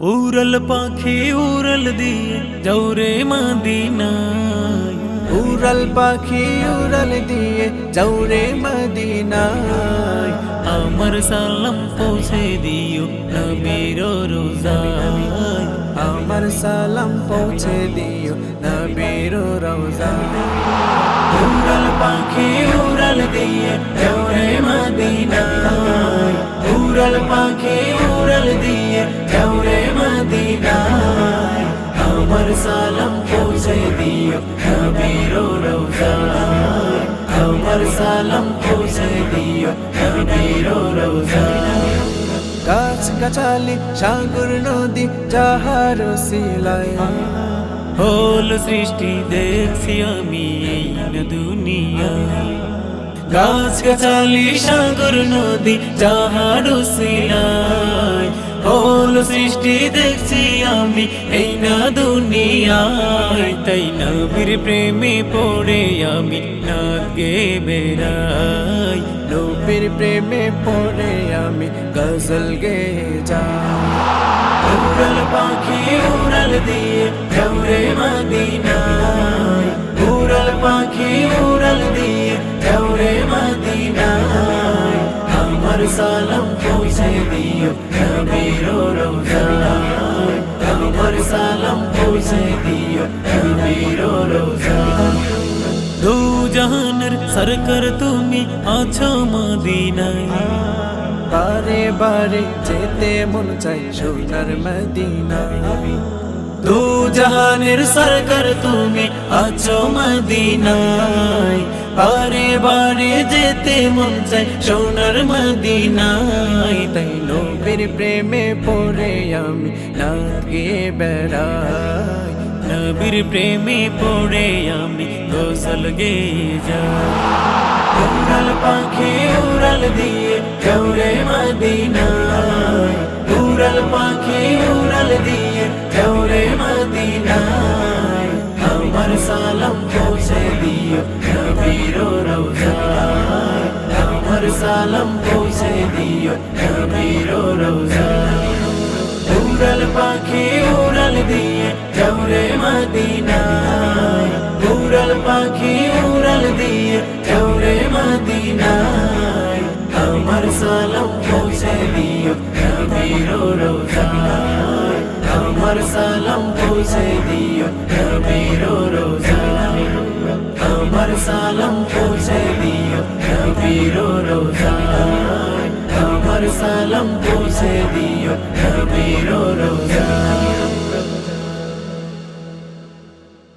উড়ল পাখি উড়ল দিয়ে যাওরে মদিনায় উড়াল পাখি উড়াল দিয়ে যাওরে মদিনায় আমার সালাম পৌঁছে দিও নবীর রোজায় আমার সালাম পৌঁছে দিও নবীর রওজা উড়ল পাখি উড়ল দিয়ে যাওরে মদিনায় উড়ল পাখি উড়ল দিয়ে যাওরে মদিনায় আমার সালাম পৌঁছে দিও নবীর রোজায়। আমার সালাম পৌঁছে দিও নবীর রোজায়। গাছ গাছালি সাগর নদী, যাহার শিলায়। হল সৃষ্টি দেখছি আমি না গাছ গাছালি সাগর নদী, যাহার শিলায়। সৃষ্টি দেখছি আমি, এই না দুনিয়ায়। তাই নবীর প্রেমে পড়ে আমি নাচ গে বেড়াই। নবীর প্রেমে পড়ে আমি, গজল গে যাই। উড়াল পাখি উড়াল দিয়ে যাওরে মদিনায়। উড়াল পাখি সালাম পৌঁছে দিও নবীর রোজায় আমার সালাম পৌঁছে দিও নবীর রোজায় দু জাহানের সরকার তুমি আছো মদিনায়। বারে বারে যেতে মন চাই সোনার মদিনা দু জাহানের সরকার তুমি আছো মদিনায়। বারে বারে যেতে মন চাই সোনার মদিনায়। তাই নবীর প্রেমে পড়ে আমি গিয়ে বেড়াই। নবীর প্রেমে পড়ে আমি গোসল গে যাই। উড়াল পাখি উড়াল দিয়ে চৌরে মদিনায়। উড়াল পাখি সালাম পৌঁছে দিও নবীর রোজায় উড়াল পাখি উড়াল দিয়ে চৌরে মদিনায় উড়াল পাখি উড়াল দিয়ে চৌরে মদিনায় আমার সালাম পৌঁছে দিও নবীর রোজায় আমার সালাম পৌঁছে দিও নবীর রোজায় আমার সালাম পৌঁছে her be